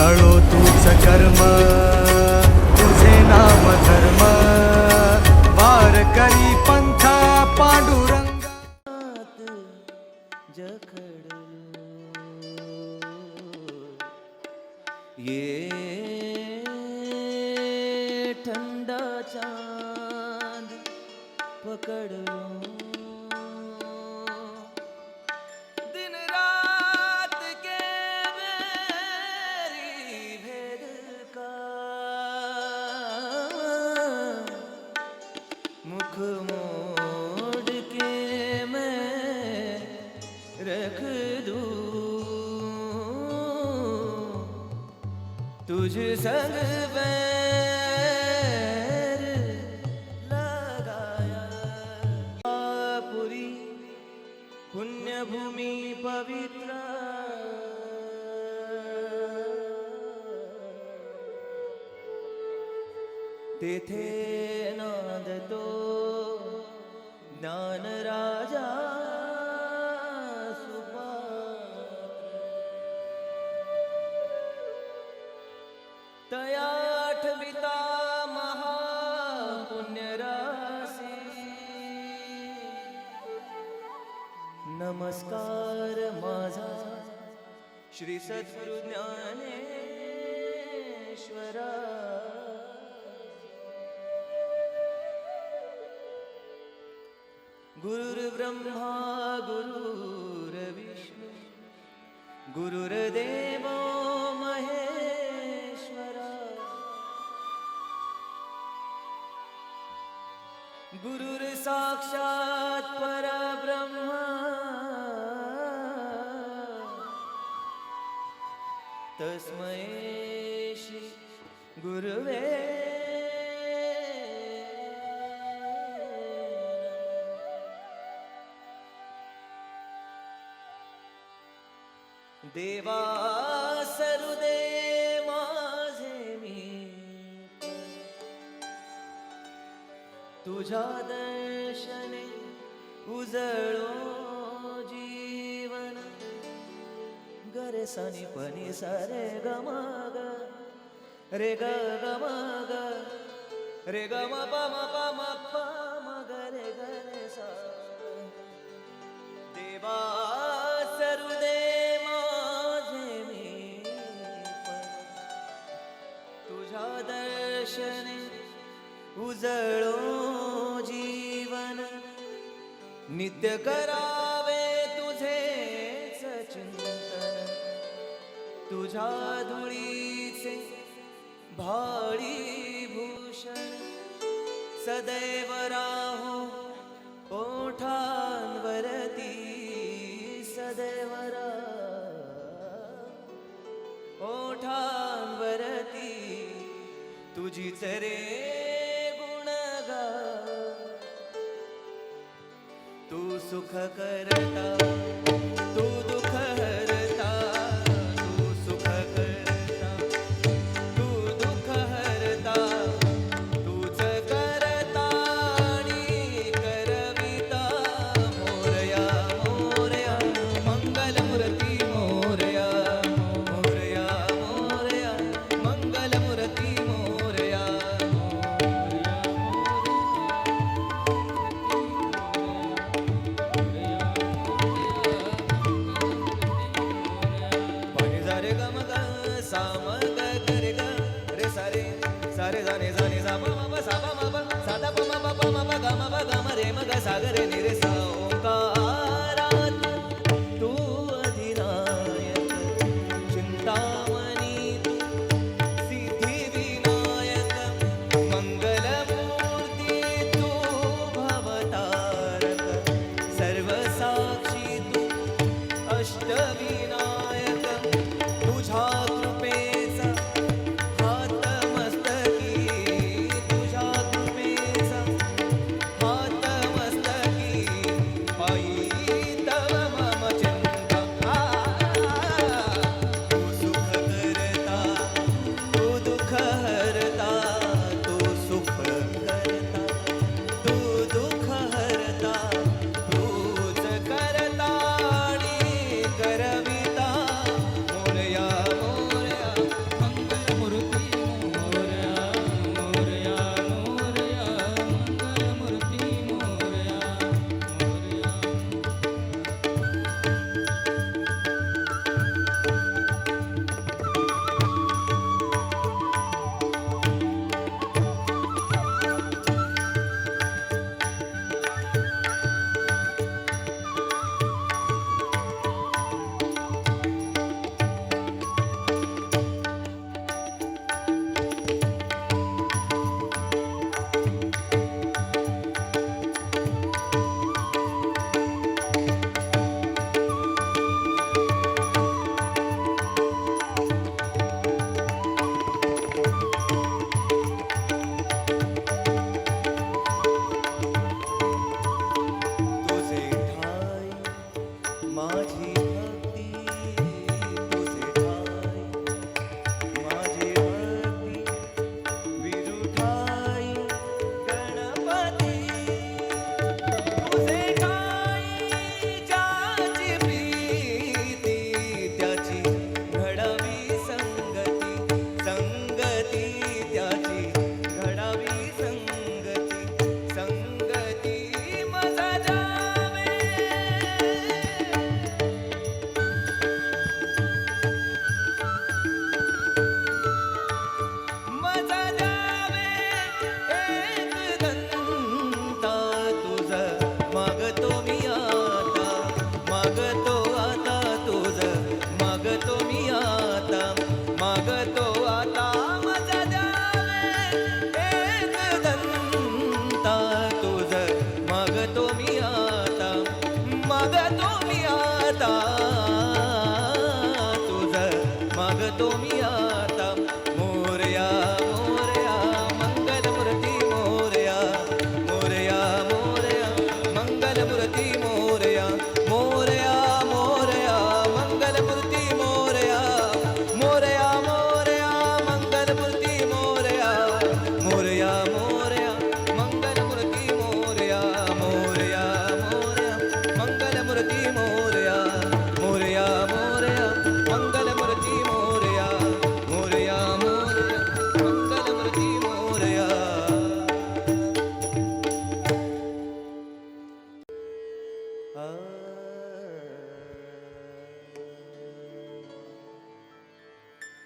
तळो तूच कर्म तुझे नाम धर्म. वार करी पंथा पांडुरंग. ये ठंडा चांद पकड़ तुझ संग बैर लगाया। पुरी पुण्य भूमि पवित्र। तेथे नांदतो ज्ञान राजा नमस्कार माझा. श्री सद्गुरु ज्ञानेश्वरा. गुरुर्ब्रह्मा गुरुर्विष्णु. गुरुर्देव महेश्वरा. गुरुर्साक्षात् तस्मै श्री गुरुवे देवा सरुदे माझे मी तुझ्या दर्शने उजळो रे सनी पनी सरे ग रे ग गमाग रे ग म प म प म प म ग रे ग रे सा. देवा सरुदे माझे मी तुझ्या दर्शने उजळो जीवन. नित्य करा तुझ्या धुळीचे भाळी भूषण सदैव राहो ओठांवरती सदैव राहो ओठांवरती तुझी चरे गुणगा तू सुख करता तू பல்லவி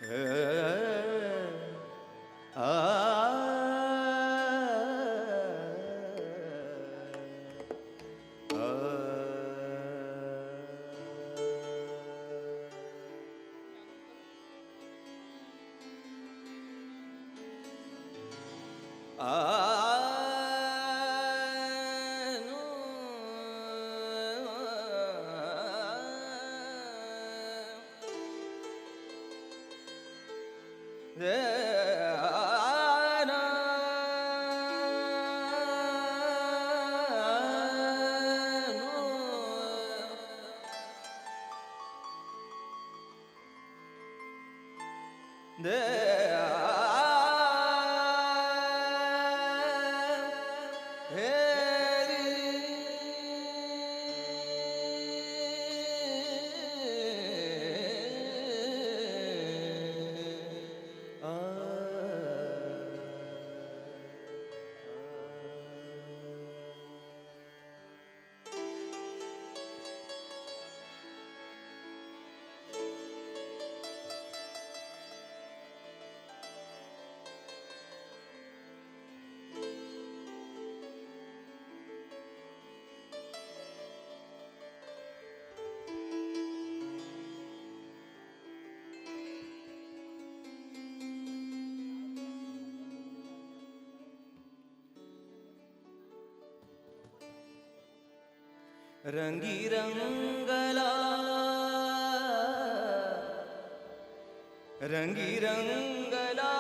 에 இந்த rangi rangala rangi rangala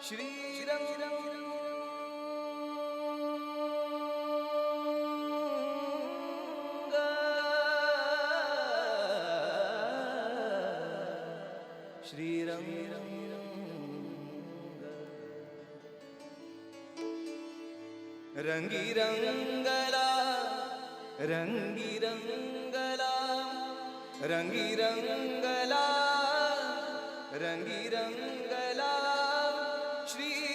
shri रंगी रंगला रंगी रंगला रंगी रंगला रंगी रंगला श्री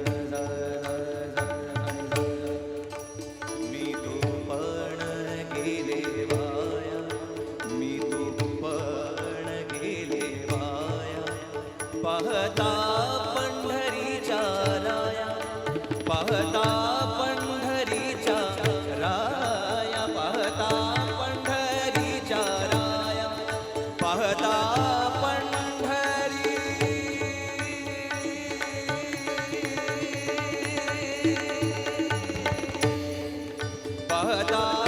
sa sa सदा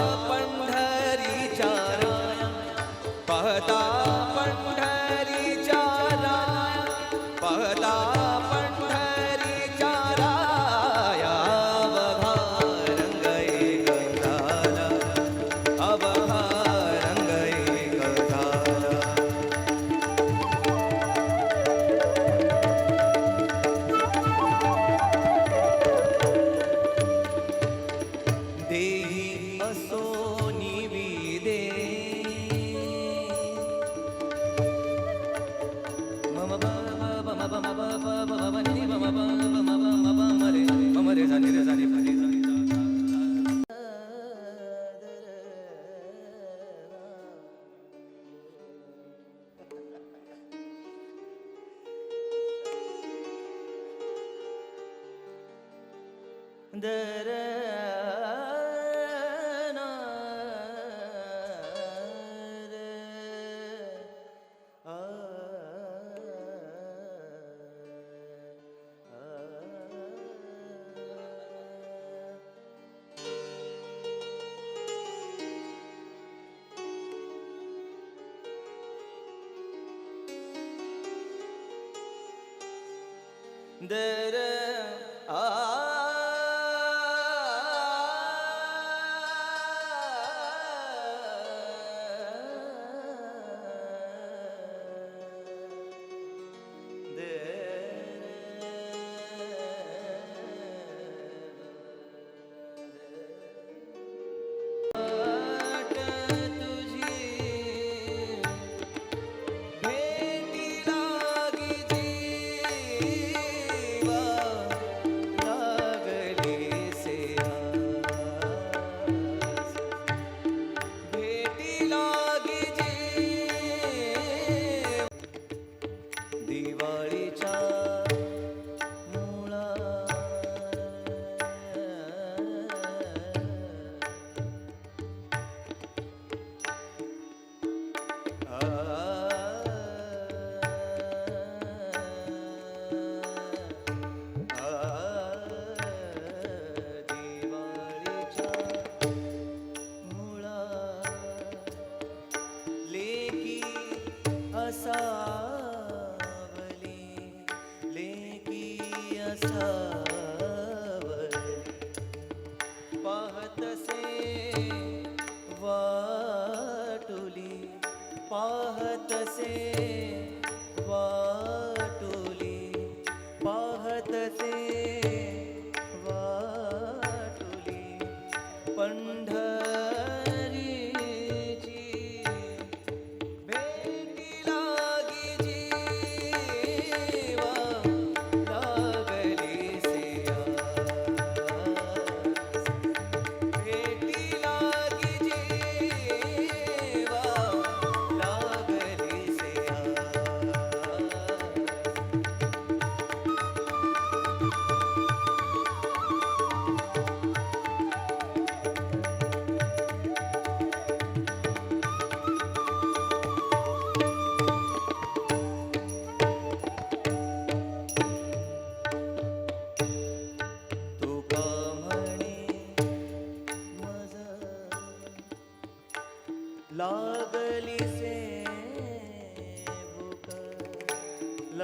there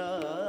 la